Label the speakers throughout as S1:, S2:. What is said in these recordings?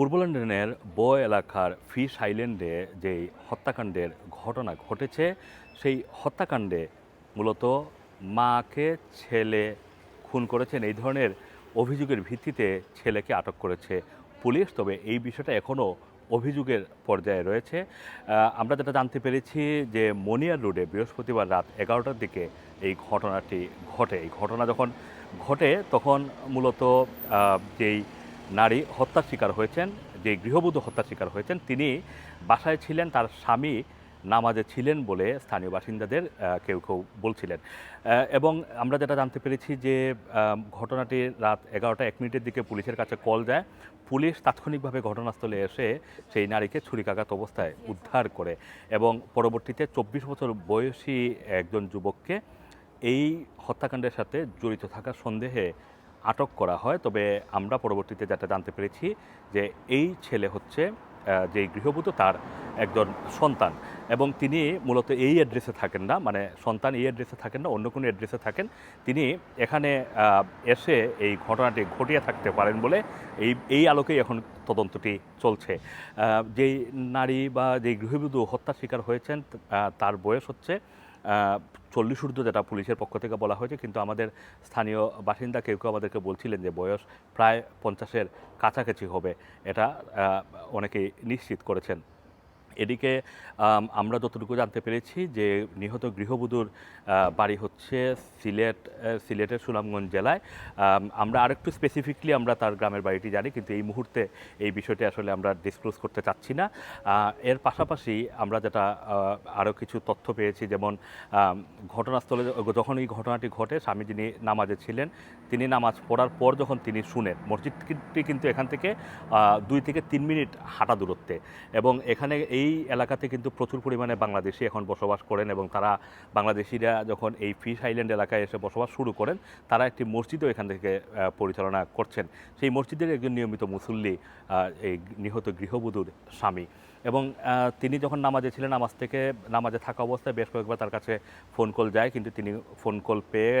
S1: পূর্ব লন্ডনের বো এলাকার ফিশ আইল্যান্ডে যেই হত্যাকাণ্ডের ঘটনা ঘটেছে, সেই হত্যাকাণ্ডে মূলত মাকে ছেলে খুন করেছেন। এই ধরনের অভিযোগের ভিত্তিতে ছেলেকে আটক করেছে পুলিশ, তবে এই বিষয়টা এখনও অভিযোগের পর্যায়ে রয়েছে। আমরা যেটা জানতে পেরেছি যে মনিয়ার রোডে বৃহস্পতিবার রাত এগারোটার দিকে এই ঘটনাটি ঘটে। এই ঘটনা যখন ঘটে, তখন মূলত যেই নারী হত্যার শিকার হয়েছেন, যে গৃহবধূ হত্যার শিকার হয়েছেন, তিনি বাসায় ছিলেন, তার স্বামী নামাজে ছিলেন বলে স্থানীয় বাসিন্দাদের কেউ কেউ বলছিলেন। এবং আমরা যেটা জানতে পেরেছি যে ঘটনাটি রাত এগারোটা এক মিনিটের দিকে পুলিশের কাছে কল যায় পুলিশ তাৎক্ষণিকভাবে ঘটনাস্থলে এসে সেই নারীকে ছুরিকাঘাত অবস্থায় উদ্ধার করে এবং পরবর্তীতে চব্বিশ বছর বয়সী একজন যুবককে এই হত্যাকাণ্ডের সাথে জড়িত থাকার সন্দেহে আটক করা হয়, তবে আমরা পরবর্তীতে যেটা জানতে পেরেছি যে এই ছেলে হচ্ছে যেই গৃহবধূ তার একজন সন্তান এবং তিনি মূলত এই অ্যাড্রেসে থাকেন না মানে সন্তান এই অ্যাড্রেসে থাকেন না, অন্য কোনো অ্যাড্রেসে থাকেন। তিনি এখানে এসে এই ঘটনাটি ঘটিয়ে থাকতে পারেন বলে এই এই আলোকেই এখন তদন্তটি চলছে। যেই নারী বা যেই গৃহবধূ হত্যার শিকার হয়েছেন তার বয়স হচ্ছে চল্লিশ ঊর্ধ্ব যেটা পুলিশের পক্ষ থেকে বলা হয়েছে, কিন্তু আমাদের স্থানীয় বাসিন্দা কেউ কেউ আমাদেরকে বলছিলেন যে বয়স প্রায় পঞ্চাশের কাছাকাছি হবে। এটা অনেকেই নিশ্চিত করেছেন। এদিকে আমরা যতটুকু জানতে পেরেছি যে নিহত গৃহবধূর বাড়ি হচ্ছে সিলেট সিলেটের সুনামগঞ্জ জেলায়। আমরা আরেকটু স্পেসিফিকলি আমরা তার গ্রামের বাড়িটি জানি, কিন্তু এই মুহূর্তে এই বিষয়টি আসলে আমরা ডিসক্লোজ করতে চাচ্ছি না। এর পাশাপাশি আমরা যেটা আরও কিছু তথ্য পেয়েছি, যেমন ঘটনাস্থলে যখন এই ঘটনাটি ঘটে, স্বামী যিনি নামাজে ছিলেন, তিনি নামাজ পড়ার পর যখন তিনি শুনেন, মসজিদটি কিন্তু এখান থেকে দুই থেকে তিন মিনিট হাঁটা দূরত্বে। এবং এখানে এই এলাকাতে কিন্তু প্রচুর পরিমাণে বাংলাদেশি এখন বসবাস করেন এবং তারা বাংলাদেশিরা যখন এই ফিশ আইল্যান্ড এলাকায় এসে বসবাস শুরু করেন, তারা একটি মসজিদও এখান থেকে পরিচালনা করছেন। সেই মসজিদের একজন নিয়মিত মুসল্লি এই নিহত গৃহবধূর স্বামী। এবং তিনি যখন নামাজে ছিলেন, নামাজ থেকে নামাজে থাকা অবস্থায় বেশ কয়েকবার তার কাছে ফোন কল যায়, কিন্তু তিনি ফোন কল পেয়ে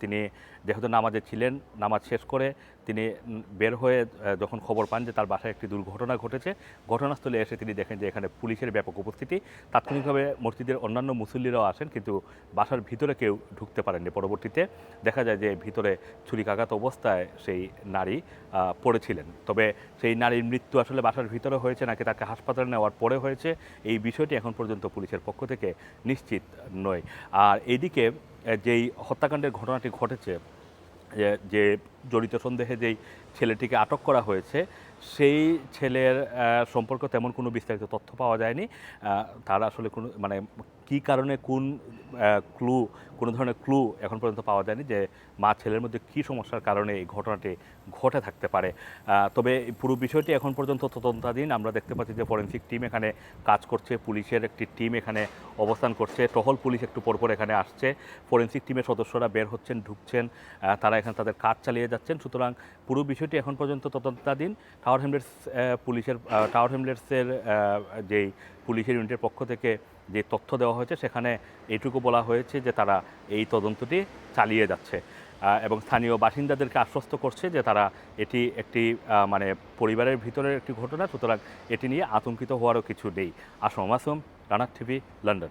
S1: তিনি যেহেতু নামাজে ছিলেন, নামাজ শেষ করে তিনি বের হয়ে যখন খবর পান যে তার বাসায় একটি দুর্ঘটনা ঘটেছে, ঘটনাস্থলে এসে তিনি দেখেন যে এখানে পুলিশের ব্যাপক উপস্থিতি। তাৎক্ষণিকভাবে মসজিদের অন্যান্য মুসল্লিরাও আসেন, কিন্তু বাসার ভিতরে কেউ ঢুকতে পারেননি। পরবর্তীতে দেখা যায় যে ভিতরে ছুরিকাঘাত অবস্থায় সেই নারী পড়েছিলেন। তবে সেই নারীর মৃত্যু আসলে বাসার ভিতরে হয়েছে নাকি তাকে হাসপাতালে নেওয়ার পরে হয়েছে, এই বিষয়টি এখন পর্যন্ত পুলিশের পক্ষ থেকে নিশ্চিত নয়। আর এদিকে যেই হত্যাকাণ্ডের ঘটনাটি ঘটেছে যে- জড়িত সন্দেহে যেই ছেলেটিকে আটক করা হয়েছে। সেই ছেলের সম্পর্কে তেমন কোনো বিস্তারিত তথ্য পাওয়া যায়নি। তার আসলে কোনো মানে কী কারণে, কোন ক্লু কোনো ধরনের ক্লু এখন পর্যন্ত পাওয়া যায়নি যে মা ছেলের মধ্যে কী সমস্যার কারণে এই ঘটনাটি ঘটে থাকতে পারে। তবে পুরো বিষয়টি এখন পর্যন্ত তদন্তাধীন। আমরা দেখতে পাচ্ছি যে ফরেন্সিক টিম এখানে কাজ করছে, পুলিশের একটি টিম এখানে অবস্থান করছে। টহল পুলিশ একটু পরপর এখানে আসছে। ফরেন্সিক টিমের সদস্যরা বের হচ্ছেন, ঢুকছেন। তারা এখানে তাদের কাজ চালিয়ে যাচ্ছেন। সুতরাং পুরো বিষয়টি এখন পর্যন্ত তদন্তাধীন। টাওয়ার হ্যামলেটস পুলিশের টাওয়ার হ্যামলেটসের যেই পুলিশের ইউনিটের পক্ষ থেকে যে তথ্য দেওয়া হয়েছে, সেখানে এইটুকু বলা হয়েছে যে তারা এই তদন্তটি চালিয়ে যাচ্ছে। এবং স্থানীয় বাসিন্দাদেরকে আশ্বস্ত করছে যে তারা এটি একটি মানে পরিবারের ভিতরের একটি ঘটনা, সুতরাং এটি নিয়ে আতঙ্কিত হওয়ারও কিছু নেই। আসম মাসুম, রানার টিভি, লন্ডন।